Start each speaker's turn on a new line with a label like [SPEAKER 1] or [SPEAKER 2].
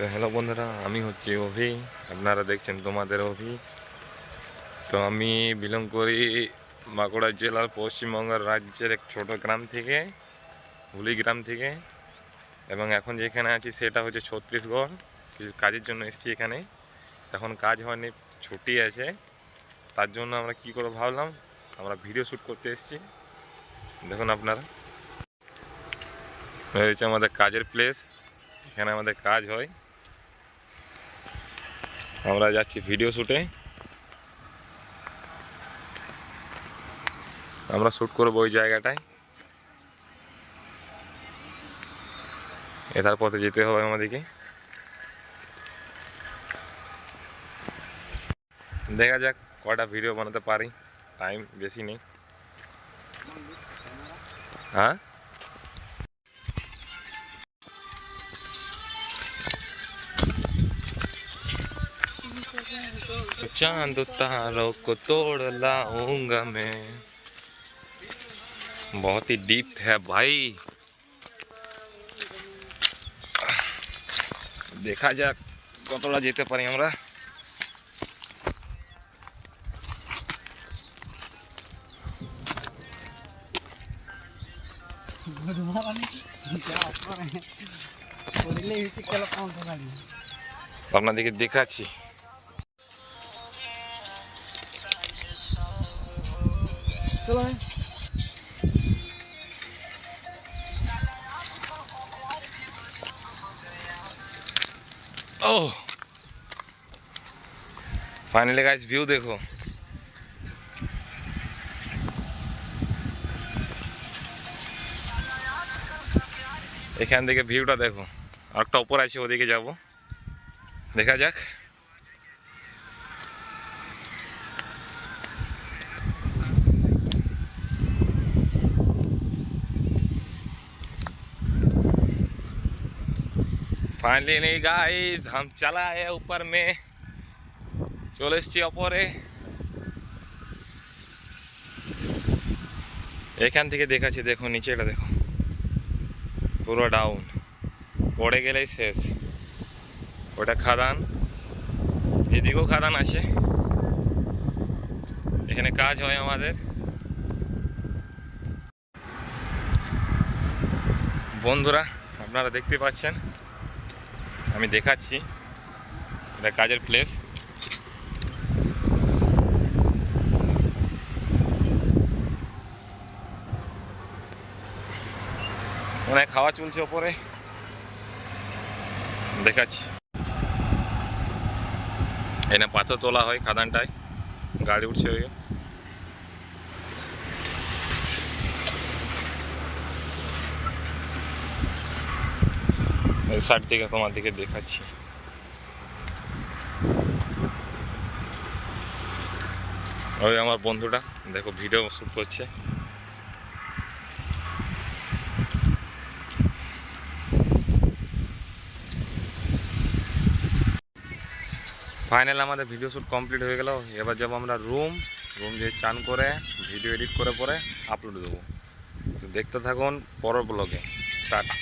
[SPEAKER 1] তো হ্যালো বন্ধুরা, আমি হচ্ছি অভি। আপনারা দেখছেন তোমাদের অভি। তো আমি বিলং করি বাঁকুড়া জেলার পশ্চিমবঙ্গ রাজ্যের এক ছোট গ্রাম থেকে, হুলি গ্রাম থেকে। এবং এখন যেখানে আছি সেটা হচ্ছে ছত্তিশগড়। কিছু কাজের জন্য এসেছি এখানে। এখন কাজ হয়নি, ছুটি আছে। তার জন্য আমরা কি করে ভাবলাম, আমরা ভিডিও শ্যুট করতে এসেছি। দেখুন আপনারা। হচ্ছে আমাদের কাজের প্লেস এখানে আমাদের কাজ হয়। আমরা যাচ্ছি ভিডিও শ্যুটে আমরা শ্যুট করব ওই জায়গাটায়। এটার পথে যেতে হবে আমাদেরকে। দেখা যাক কটা ভিডিও বানাতে পারি। টাইম বেশি নেই। হ্যাঁ? चांद तारों को तोड़ लाऊंगा मैं बहुत ही डीप है भाई দেখা যাক কতটা যেতে পারি আমরা আপনাদেরকে দেখাচ্ছি
[SPEAKER 2] চলো
[SPEAKER 1] ओह फाइनली गाइस व्यू देखो এখান থেকে ভিউটা দেখো আর একটা ওপর আছে ওদিকে যাব দেখা যাক ফাইনালি গাইস हम चला है ऊपर में চলে এসছি ওপরে এখান থেকে দেখাচ্ছি দেখো নিচেটা দেখো পুরো ডাউন পড়ে গেলেই শেষ ওটা খাদান এদিকেও খাদান আছে এখানে কাজ হয় আমাদের বন্ধুরা আপনারা দেখতে পাচ্ছেন আমি দেখাচ্ছি। এটা কাজের প্লেস অনেক খাওয়া চলছে ওপরে। দেখাচ্ছি। এনে পাথর তোলা হয় খাদানটায়। গাড়ি উঠছে ওই সাইড থেকে তোমার দিকে দেখাচ্ছি। ওই আমার বন্ধুটা, দেখো ভিডিও শ্যুট করছে। ফাইনাল আমাদের ভিডিও শ্যুট কমপ্লিট হয়ে গেল। এবার যাব আমরা রুম রুম যে চান করে ভিডিও এডিট করে পরে আপলোড দেবো। দেখতে থাকুন পরের ব্লগে টাটা।